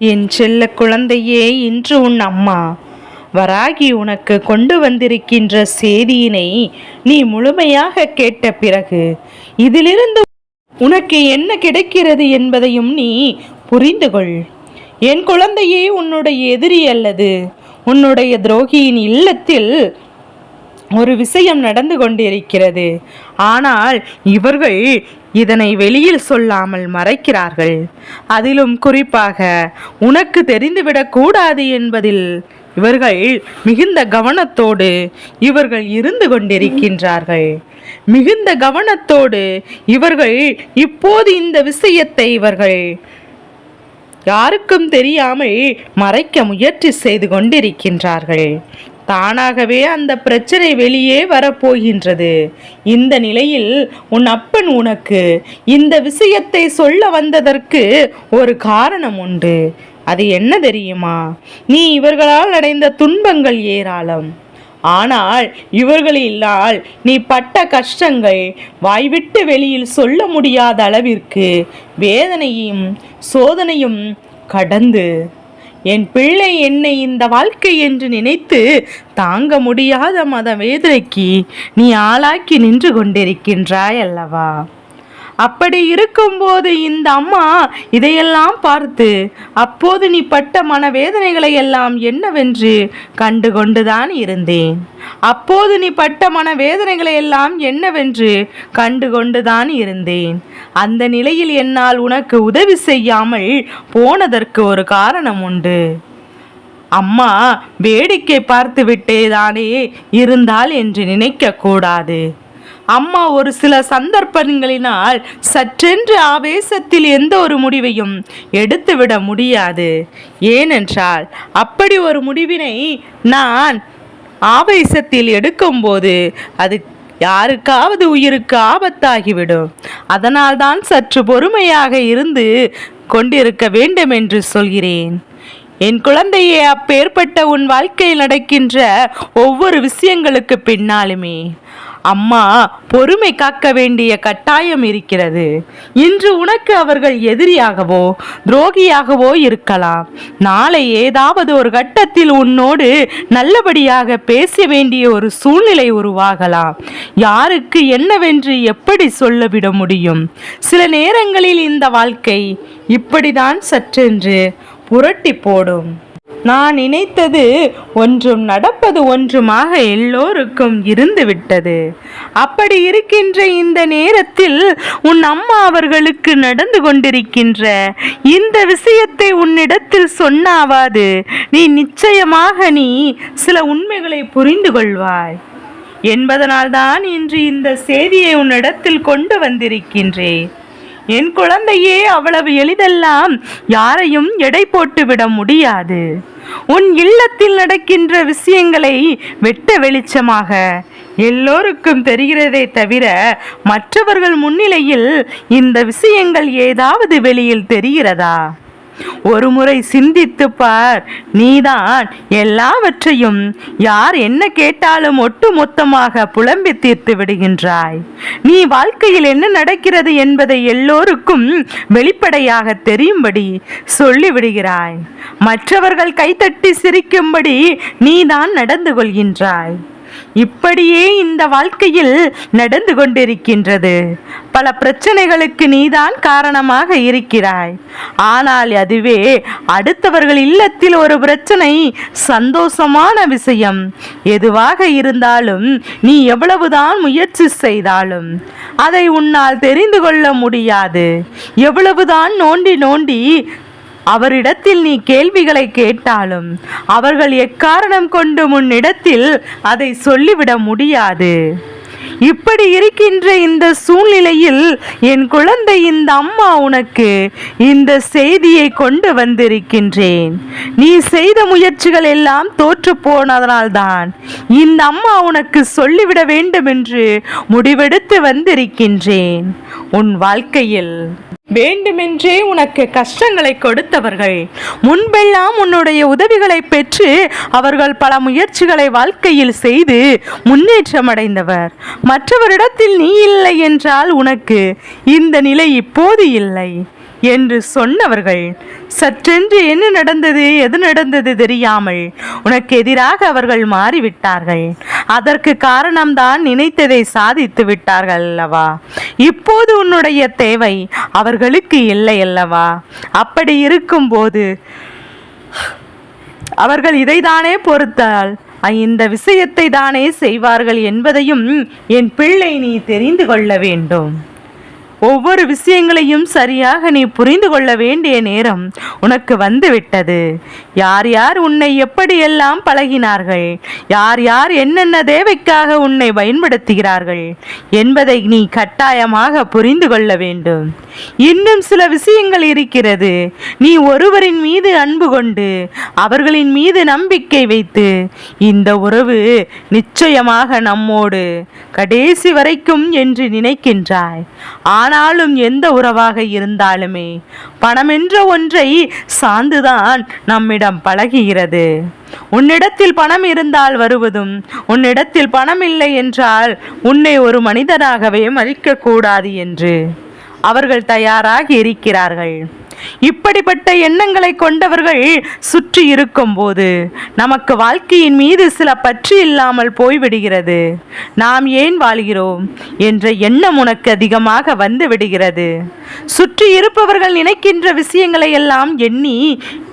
என் செல்ல குழந்தையே இன்று உன் அம்மா. வராகி உனக்கு கொண்டு வந்திருக்கின்ற செய்தியினை நீ முழுமையாக கேட்ட பிறகு இதிலிருந்து உனக்கு என்ன கிடைக்கிறது என்பதையும் நீ புரிந்து கொள் என் குழந்தையே உன்னுடைய எதிரி அல்லது உன்னுடைய துரோகியின் இல்லத்தில் ஒரு விஷயம் நடந்து கொண்டிருக்கிறது. ஆனால் இவர்கள் இதனை வெளியில் சொல்லாமல் மறைக்கிறார்கள். அதிலும் குறிப்பாக உனக்கு தெரிந்துவிடக் கூடாது என்பதில் இவர்கள் மிகுந்த கவனத்தோடு இவர்கள் இருந்து கொண்டிருக்கின்றார்கள். மிகுந்த கவனத்தோடு இவர்கள் இப்போது இந்த விஷயத்தை இவர்கள் யாருக்கும் தெரியாமல் மறைக்க முயற்சி செய்து கொண்டிருக்கின்றார்கள். தானாகவே அந்த பிரச்சனை வெளியே வரப்போகின்றது. இந்த நிலையில் உன் அப்பன் உனக்கு இந்த விஷயத்தை சொல்ல வந்ததற்கு ஒரு காரணம் உண்டு. அது என்ன தெரியுமா? நீ இவர்களால் அடைந்த துன்பங்கள் ஏராளம். ஆனால் இவர்களில்லால் நீ பட்ட கஷ்டங்கள் வாய்விட்டு வெளியில் சொல்ல முடியாத அளவிற்கு வேதனையும் சோதனையும் கடந்து என் பிள்ளை என்னை இந்த வாழ்க்கை என்று நினைத்து தாங்க முடியாத மத வேதனைக்கு நீ ஆளாக்கி நின்று கொண்டிருக்கின்றாய் அல்லவா? அப்படி இருக்கும்போது இந்த அம்மா இதையெல்லாம் பார்த்து அப்போது நீ பட்ட மனவேதனைகளை எல்லாம் என்னவென்று கண்டுகொண்டுதான் இருந்தேன். அப்போது நீ பட்ட மனவேதனைகளை எல்லாம் என்னவென்று கண்டு கொண்டுதான் இருந்தேன். அந்த நிலையில் என்னால் உனக்கு உதவி செய்யாமல் போனதற்கு ஒரு காரணம் உண்டு. அம்மா வேடிக்கை பார்த்து விட்டேதானே இருந்தால் என்று நினைக்க கூடாது அம்மா ஒரு சில சந்தர்ப்பங்களினால் சற்றென்று ஆவேசத்தில் எந்த ஒரு முடிவையும் எடுத்துவிட முடியாது. ஏனென்றால் அப்படி ஒரு முடிவினை நான் ஆவேசத்தில் எடுக்கும்போது அது யாருக்காவது உயிருக்கு ஆபத்தாகிவிடும். அதனால்தான் சற்று பொறுமையாக இருந்து கொண்டிருக்க வேண்டும் என்று சொல்கிறேன். என் குழந்தையே அப்பேற்பட்ட உன் வாழ்க்கையில் நடக்கின்ற ஒவ்வொரு விஷயங்களுக்கு பின்னாலுமே அம்மா பொறுமை காக்க வேண்டிய கட்டாயம் இருக்கிறது. இன்று உனக்கு அவர்கள் எதிரியாகவோ துரோகியாகவோ இருக்கலாம். நாளை ஏதாவது ஒரு கட்டத்தில் உன்னோடு நல்லபடியாக பேச வேண்டிய ஒரு சூழ்நிலை உருவாகலாம். யாருக்கு என்னவென்று எப்படி சொல்லவிட முடியும்? சில நேரங்களில் இந்த வாழ்க்கை இப்படிதான் சற்றென்று புரட்டி போடும். நான் நினைத்தது ஒன்றும் நடப்பது ஒன்றுமாக எல்லோருக்கும் இருந்துவிட்டது. அப்படி இருக்கின்ற இந்த நேரத்தில் உன் அம்மா அவர்களுக்கு நடந்து கொண்டிருக்கின்ற இந்த விஷயத்தை உன்னிடத்தில் சொன்னாவாது. நீ நிச்சயமாக நீ சில உண்மைகளை புரிந்து கொள்வாய். என்பதனால்தான் இன்று இந்த செய்தியை உன்னிடத்தில் கொண்டு வந்திருக்கின்றேன். என் குழந்தையே அவ்வளவு எளிதெல்லாம் யாரையும் எடை போட்டு விட முடியாது. உன் இல்லத்தில் நடக்கின்ற விஷயங்களை வெட்ட வெளிச்சமாக எல்லோருக்கும் தெரிகிறதே தவிர மற்றவர்கள் முன்னிலையில் இந்த விஷயங்கள் ஏதாவது வெளியில் தெரிகிறதா? ஒரு முறை சிந்தித்து பார் நீதான் எல்லாவற்றையும் யார் என்ன கேட்டாலும் ஒட்டு மொத்தமாக புலம்பி தீர்த்து விடுகின்றாய். நீ வாழ்க்கையில் என்ன நடக்கிறது என்பதை எல்லோருக்கும் வெளிப்படையாக தெரியும்படி சொல்லிவிடுகிறாய். மற்றவர்கள் கைத்தட்டி சிரிக்கும்படி நீதான் நடந்து கொள்கின்றாய். இப்படியே இந்த வாழ்க்கையில் நடந்து கொண்டிருக்கின்றது. பல பிரச்சனைகளுக்கு நீதான் காரணமாக இருக்கிறாய். ஆனால் அதுவே அடுத்தவர்கள் இல்லத்தில் ஒரு பிரச்சனை சந்தோஷமான விஷயம். எதுவாக இருந்தாலும் நீ எவ்வளவுதான் முயற்சி செய்தாலும் அதை உன்னால் தெரிந்து கொள்ள முடியாது. எவ்வளவுதான் நோண்டி நோண்டி அவரிடத்தில் நீ கேள்விகளை கேட்டாலும் அவர்கள் எக்காரணம் கொண்டு முன்னிடத்தில் அதை சொல்லிவிட முடியாது. இப்படி இருக்கின்ற இந்த சூழ்நிலையில் என் குழந்தை இந்த அம்மா உனக்கு இந்த செய்தியை கொண்டு வந்திருக்கின்றேன். நீ செய்த முயற்சிகள் எல்லாம் தோற்று போனதனால்தான் இந்த அம்மா உனக்கு சொல்லிவிட வேண்டும் என்று முடிவெடுத்து வந்திருக்கின்றேன். உன் வாழ்க்கையில் வேண்டுமென்றே உனக்கு கஷ்டங்களை கொடுத்தவர்கள். முன்பெல்லாம் உன்னுடைய உதவிகளை பெற்று அவர்கள் பல முயற்சிகளை வாழ்க்கையில் செய்து முன்னேற்றம் அடைந்தவர் மற்றவரிடத்தில் நீ இல்லை என்றால் உனக்கு இந்த நிலை இப்போது இல்லை. என்று சொன்னவர்கள் சற்றென்று என்ன நடந்தது எது நடந்தது தெரியாமல் உனக்கு எதிராக அவர்கள் மாறிவிட்டார்கள். அதற்கு காரணம்தான் நினைத்ததை சாதித்து விட்டார்கள் அல்லவா? இப்போது உன்னுடைய தேவை அவர்களுக்கு இல்லை அல்லவா? அப்படி இருக்கும்போது அவர்கள் இதைதானே பொறுத்தால் இந்த விஷயத்தை தானே செய்வார்கள் என்பதையும் என் பிள்ளை நீ தெரிந்து கொள்ள வேண்டும். ஒவ்வொரு விஷயங்களையும் சரியாக நீ புரிந்து கொள்ள வேண்டிய நேரம் உனக்கு வந்துவிட்டது. யார் யார் உன்னை எப்படியெல்லாம் பழகினார்கள்? யார் யார் என்னென்ன தேவைக்காக உன்னை பயன்படுத்துகிறார்கள்? என்பதை நீ கட்டாயமாக புரிந்து கொள்ள வேண்டும். இன்னும் சில விஷயங்கள் இருக்கிறது. நீ ஒருவரின் மீது அன்பு கொண்டு அவர்களின் மீது நம்பிக்கை வைத்து இந்த உறவு நிச்சயமாக நம்மோடு கடைசி வரைக்கும் என்று நினைக்கின்றாய். ஆனாலும் எந்த உறவாக இருந்தாலுமே பணம் என்ற ஒன்றை சார்ந்துதான் நம்மிடம் பழகுகிறது. உன்னிடத்தில் பணம் இருந்தால் வருவதும் உன்னிடத்தில் பணம் இல்லை என்றால் உன்னை ஒரு மனிதனாகவே மதிக்கக்கூடாது என்று அவர்கள் தயாராகி இருக்கிறார்கள். இப்படிப்பட்ட எண்ணங்களை கொண்டவர்கள் சுற்றி இருக்கும்போது நமக்கு வாழ்க்கையின் மீது சில பற்று இல்லாமல் போய்விடுகிறது. நாம் ஏன் வாழ்கிறோம்? என்ற எண்ணம் உனக்கு அதிகமாக வந்து விடுகிறது. சுற்றி இருப்பவர்கள் நினைக்கின்ற விஷயங்களை எல்லாம் எண்ணி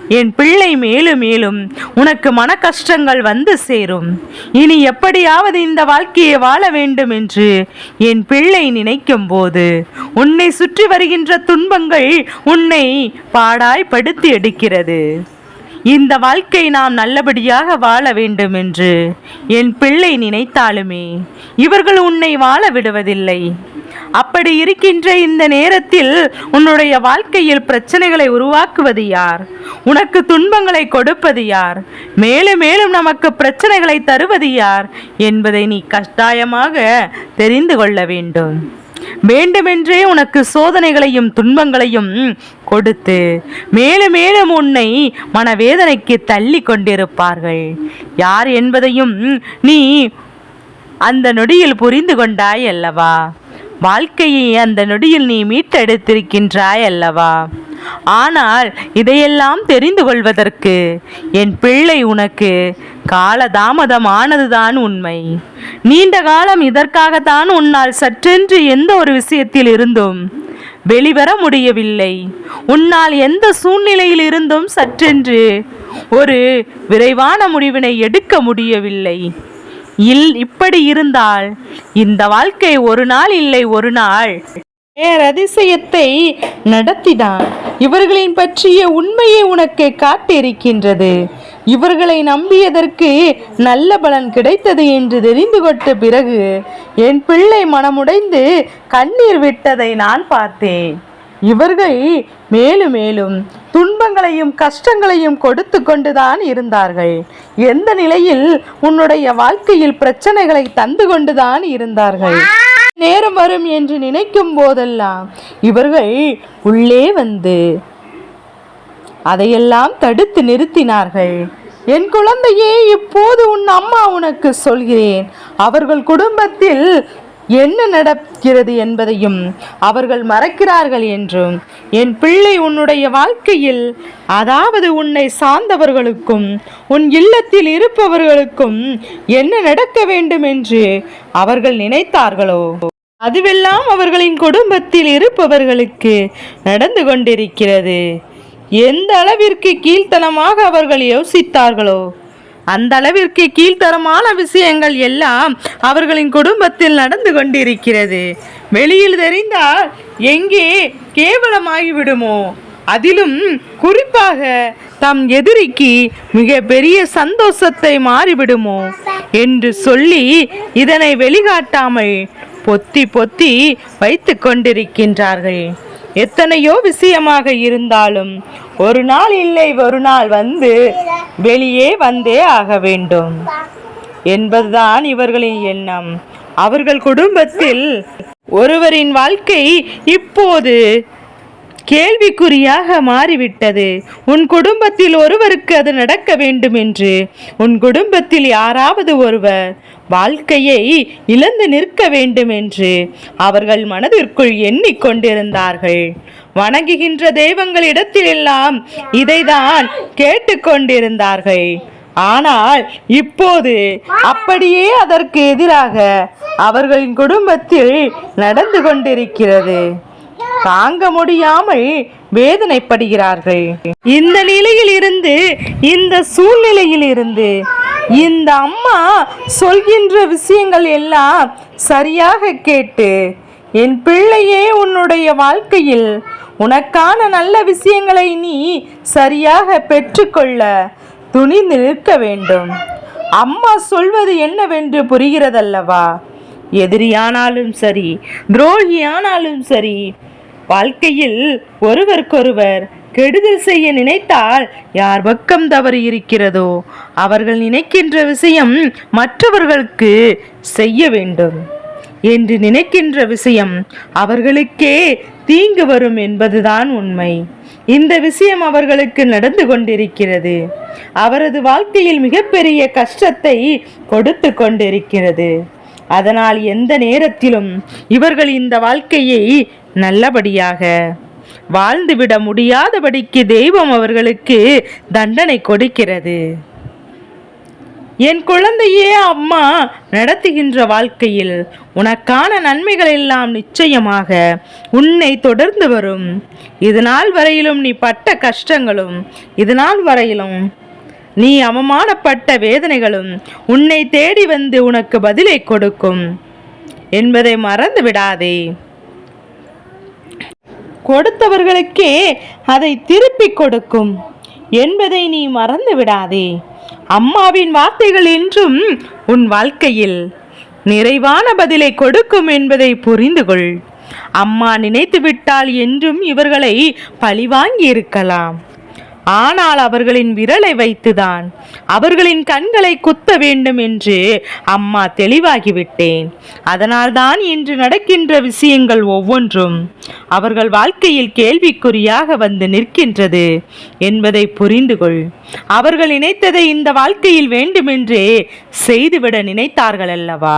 என் பிள்ளை மேலும் மேலும் உனக்கு மன கஷ்டங்கள் வந்து சேரும். இனி எப்படியாவது இந்த வாழ்க்கையை வாழ வேண்டும் என்று என் பிள்ளை நினைக்கும் போது உன்னை சுற்றி வருகின்ற துன்பங்கள் உன்னை பாடாய் படுத்தி எடுக்கிறது. இந்த வாழ்க்கை நாம் நல்லபடியாக வாழ வேண்டும் என்று என் பிள்ளை நினைத்தாலுமே இவர்கள் உன்னை வாழ விடுவதில்லை. அப்படி இருக்கின்ற இந்த நேரத்தில் உன்னுடைய வாழ்க்கையில் பிரச்சனைகளை உருவாக்குவது யார்? உனக்கு துன்பங்களை கொடுப்பது யார்? மேலும் மேலும் நமக்கு பிரச்சனைகளை தருவது யார்? என்பதை நீ கட்டாயமாக தெரிந்து கொள்ள வேண்டும். வேண்டுமென்றே உனக்கு சோதனைகளையும் துன்பங்களையும் கொடுத்து மேலும் மேலும் உன்னை மனவேதனைக்கு தள்ளி கொண்டிருப்பார்கள். யார் என்பதையும் நீ அந்த நொடியில் புரிந்து கொண்டாய் அல்லவா? வாழ்க்கையை அந்த நொடியில் நீ மீட்டெடுத்திருக்கின்றாய் அல்லவா ஆனால் இதையெல்லாம் தெரிந்து கொள்வதற்கு என் பிள்ளை உனக்கு காலதாமதம் ஆனதுதான் உண்மை. நீண்ட காலம் இதற்காகத்தான் உன்னால் சற்றென்று எந்த ஒரு விஷயத்தில் இருந்தும் வெளிவர முடியவில்லை. உன்னால் எந்த சூழ்நிலையில் இருந்தும் சற்றென்று ஒரு விரைவான முடிவினை எடுக்க முடியவில்லை. இல் இப்படி இருந்தால் இந்த வாழ்க்கை ஒரு நாள் இல்லை ஒரு நாள். பேரதிசயத்தை நடத்தினான். இவர்களின் பற்றிய உண்மையை உனக்கு காட்டியிருக்கின்றது. இவர்களை நம்பியதற்கு நல்ல பலன் கிடைத்தது என்று தெரிந்து கொண்ட பிறகு என் பிள்ளை மனமுடைந்து கண்ணீர் விட்டதை நான் பார்த்தேன். இவர்கள் மேலும் மேலும் துன்பங்களையும் கஷ்டங்களையும் கொடுத்து கொண்டுதான் இருந்தார்கள். எந்த நிலையில் உன்னுடைய வாழ்க்கையில் பிரச்சனைகளை தந்து கொண்டுதான் இருந்தார்கள்? நேரம் வரும் என்று நினைக்கும் போதெல்லாம் இவர்கள் உள்ளே வந்து அதையெல்லாம் தடுத்து நிறுத்தினார்கள். என் குழந்தையே இப்போது உன் அம்மா உனக்கு சொல்கிறேன். அவர்கள் குடும்பத்தில் என்ன நடக்கிறது என்பதையும் அவர்கள் மறக்கிறார்கள் என்றும் என் பிள்ளை உன்னுடைய வாழ்க்கையில் அதாவது உன்னை சார்ந்தவர்களுக்கும் உன் இல்லத்தில் இருப்பவர்களுக்கும் என்ன நடக்க வேண்டும் என்று அவர்கள் நினைத்தார்களோ? அதுவெல்லாம் அவர்களின் குடும்பத்தில் இருப்பவர்களுக்கு நடந்து கொண்டிருக்கிறது. எந்த அளவிற்கு கீழ்த்தனமாக அவர்கள் யோசித்தார்களோ? அந்த அளவிற்கு கீழ்த்தரமான விஷயங்கள் எல்லாம் அவர்களின் குடும்பத்தில் நடந்து கொண்டிருக்கிறது. வெளியில் தெரிந்தால் எங்கே கேவலமாகிவிடுமோ அதிலும் குறிப்பாக தம் எதிரிக்கு மிக பெரிய சந்தோஷத்தை மாறிவிடுமோ என்று சொல்லி இதனை வெளிகாட்டாமல் பொத்தி பொத்தி வைத்து கொண்டிருக்கின்றார்கள். எத்தனையோ விஷயமாக இருந்தாலும் ஒரு நாள் இல்லை ஒரு நாள் வந்து வெளியே வந்தே ஆக வேண்டும். என்பதுதான் இவர்களின் எண்ணம். அவர்கள் குடும்பத்தில் ஒருவரின் வாழ்க்கை இப்போது கேள்விக்குறியாக மாறிவிட்டது. உன் குடும்பத்தில் ஒருவருக்கு அது நடக்க வேண்டும் என்று உன் குடும்பத்தில் யாராவது ஒருவர் வாழ்க்கையை இழந்து நிற்க வேண்டும் என்று அவர்கள் மனதிற்குள் எண்ணிக்கொண்டிருந்தார்கள். வணங்குகின்ற தெய்வங்களிடத்திலெல்லாம் இதைதான் கேட்டுக்கொண்டிருந்தார்கள். ஆனால் இப்போது அப்படியே அதற்கு எதிராக அவர்களின் குடும்பத்தில் நடந்து கொண்டிருக்கிறது. தாங்க முடியாமல் வேதனைப்படுகிறார்கள். இந்த நிலையில் இருந்து இந்த சூழ்நிலையில் இருந்து இந்த அம்மா சொல்கின்ற விஷயங்கள் எல்லாம் சரியாக கேட்டு என் பிள்ளையே உன்னுடைய வாழ்க்கையில் உனக்கான நல்ல விஷயங்களை நீ சரியாக பெற்றுக்கொள்ள துணி நிற்க வேண்டும். அம்மா சொல்வது என்னவென்று புரிகிறதல்லவா? எதிரியானாலும் சரி துரோகியானாலும் சரி வாழ்க்கையில் ஒருவருக்கொருவர் கெடுதல் செய்ய நினைத்தால் யார் பக்கம் தவறு இருக்கிறதோ அவர்கள் நினைக்கின்ற விஷயம் மற்றவர்களுக்கு செய்ய வேண்டும். என்று நினைக்கின்ற விஷயம் அவர்களுக்கே தீங்கு வரும் என்பதுதான் உண்மை. இந்த விஷயம் அவர்களுக்கு நடந்து கொண்டிருக்கிறது. அவரது வாழ்க்கையில் மிகப்பெரிய கஷ்டத்தை கொடுத்து கொண்டிருக்கிறது. அதனால் எந்த நேரத்திலும் இவர்கள் இந்த வாழ்க்கையை நல்லபடியாக. வாழ்ந்துவிட முடியாதபடிக்கு தெய்வம் அவர்களுக்கு தண்டனை கொடுக்கிறது. என் குழந்தையே அம்மா நடத்துகின்ற வாழ்க்கையில் உனக்கான நன்மைகள் எல்லாம் நிச்சயமாக உன்னை தொடர்ந்து வரும். இதுநாள் வரையிலும் நீ பட்ட கஷ்டங்களும் இதுநாள் வரையிலும் நீ அவமானப்பட்ட வேதனைகளும் உன்னை தேடி வந்து உனக்கு பதிலை கொடுக்கும். என்பதை மறந்து விடாதே கொடுத்தவர்களுக்கே அதை திருப்பிக் கொடுக்கும். என்பதை நீ மறந்து விடாதே அம்மாவின் வார்த்தைகள் என்றும் உன் வாழ்க்கையில் நிறைவான பதிலை கொடுக்கும் என்பதை புரிந்து கொள் அம்மா நினைத்து விட்டால் என்றும் இவர்களை பழிவாங்கி இருக்கலாம் ஆனால் அவர்களின் விரலை வைத்துதான். அவர்களின் கண்களை குத்த வேண்டும் என்று அம்மா தெளிவாகிவிட்டேன். அதனால்தான் இன்று நடக்கின்ற விஷயங்கள் ஒவ்வொன்றும் அவர்கள் வாழ்க்கையில் கேள்விக்குறியாக வந்து நிற்கின்றது என்பதை புரிந்து கொள் அவர்கள் நினைத்ததை இந்த வாழ்க்கையில் வேண்டுமென்றே செய்துவிட நினைத்தார்கள் அல்லவா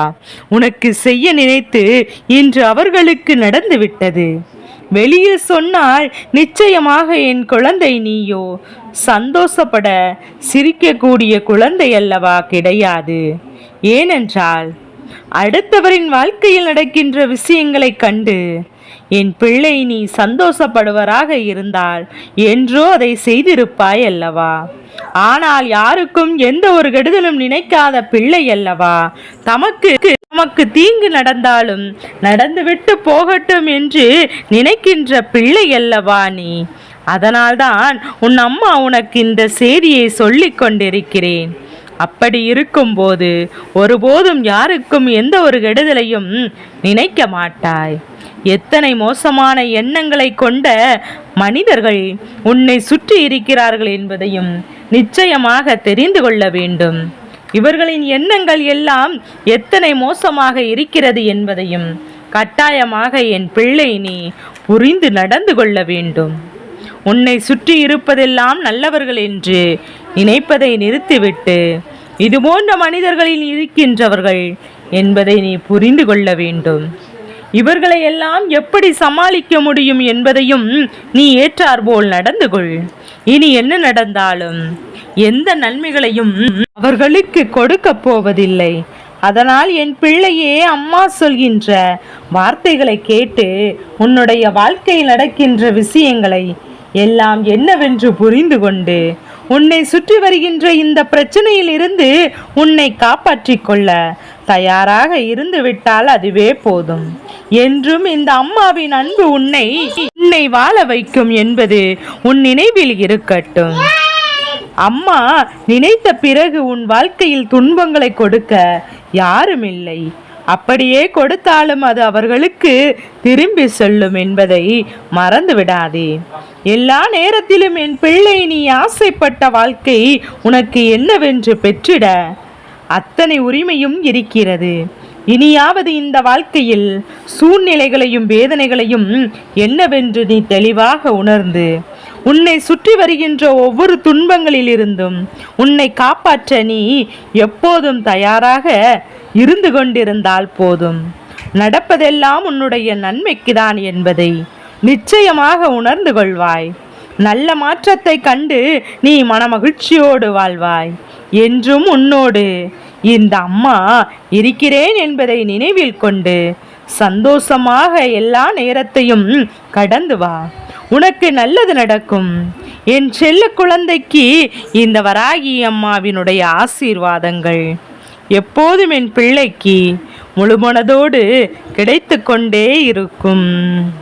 உனக்கு செய்ய நினைத்து இன்று அவர்களுக்கு நடந்துவிட்டது. வெளியில் சொன்னால் நிச்சயமாக என் குழந்தை நீயோ? சந்தோஷப்பட சிரிக்கக்கூடிய குழந்தை அல்லவா கிடையாது. ஏனென்றால் அடுத்தவரின் வாழ்க்கையில் நடக்கின்ற விஷயங்களைக் கண்டு என் பிள்ளை நீ சந்தோஷப்படுவராக இருந்தால் என்றோ அதை செய்திருப்பாய் அல்லவா? ஆனால் யாருக்கும் எந்த ஒரு கெடுதலும் நினைக்காத பிள்ளை அல்லவா? தமக்கு நமக்கு தீங்கு நடந்தாலும் நடந்துவிட்டு போகட்டும் என்று நினைக்கின்ற பிள்ளை அல்லவா நீ? அதனால்தான் உன் அம்மா உனக்கு இந்த செய்தியை சொல்லிக் கொண்டிருக்கிறேன். அப்படி இருக்கும்போது ஒருபோதும் யாருக்கும் எந்த ஒரு கெடுதலையும் நினைக்க மாட்டாய். எத்தனை மோசமான எண்ணங்களை கொண்ட மனிதர்கள் உன்னை சுற்றி இருக்கிறார்கள் என்பதையும் நிச்சயமாக தெரிந்து கொள்ள வேண்டும். இவர்களின் எண்ணங்கள் எல்லாம் எத்தனை மோசமாக இருக்கிறது என்பதையும் கட்டாயமாக என் பிள்ளை நீ புரிந்து நடந்து கொள்ள வேண்டும். உன்னை சுற்றி இருப்பதெல்லாம் நல்லவர்கள் என்று நினைப்பதை நிறுத்திவிட்டு இது போன்ற மனிதர்களில் இருக்கின்றவர்கள் என்பதை நீ புரிந்து கொள்ள வேண்டும். இவர்களை எல்லாம் எப்படி சமாளிக்க முடியும் என்பதையும் நீ ஏற்றாற்போல் நடந்து கொள். இனி என்ன நடந்தாலும் எந்த நன்மைகளையும் அவர்களுக்கு கொடுக்க போவதில்லை. அதனால் என் பிள்ளையே அம்மா சொல்கின்ற வார்த்தைகளை கேட்டு உன்னுடைய வாழ்க்கையில் நடக்கின்ற விஷயங்களை எல்லாம் என்னவென்று புரிந்து கொண்டு உன்னை சுற்றி வருகின்ற இந்த பிரச்சனையிலிருந்து உன்னை காப்பாற்றிக் கொள்ள தயாராக இருந்து விட்டால் அதுவே போதும். என்றும் இந்த அம்மாவின் அன்பு உன்னை உன்னை வாழ வைக்கும் என்பது உன் நினைவில் இருக்கட்டும். அம்மா நினைத்த பிறகு உன் வாழ்க்கையில் துன்பங்களை கொடுக்க யாரும் இல்லை. அப்படியே கொடுத்தாலும் அது அவர்களுக்கு திரும்பி சொல்லும் என்பதை மறந்து விடாதே. எல்லா நேரத்திலும் என் பிள்ளை நீ ஆசைப்பட்ட வாழ்க்கை உனக்கு என்னவென்று பெற்றிட அத்தனை உரிமையும் இருக்கிறது. இனியாவது இந்த வாழ்க்கையில் சூழ்நிலைகளையும் வேதனைகளையும் என்னவென்று நீ தெளிவாக உணர்ந்து உன்னை சுற்றி வருகின்ற ஒவ்வொரு துன்பங்களிலிருந்தும் உன்னை காப்பாற்ற நீ எப்போதும் தயாராக இருந்து கொண்டிருந்தால் போதும். நடப்பதெல்லாம் உன்னுடைய நன்மைக்குதான் என்பதை நிச்சயமாக உணர்ந்து கொள்வாய். நல்ல மாற்றத்தை கண்டு நீ மனமகிழ்ச்சியோடு வாழ்வாய். என்றும் உன்னோடு இந்த அம்மா இருக்கிறேன் என்பதை நினைவில் கொண்டு சந்தோஷமாக எல்லா நேரத்தையும் கடந்து வா. உனக்கு நல்லது நடக்கும். என் செல்ல குழந்தைக்கு இந்த வராகி அம்மாவினுடைய ஆசீர்வாதங்கள். எப்போதும் என் பிள்ளைக்கு முழுமனதோடு கிடைத்து கொண்டே இருக்கும்.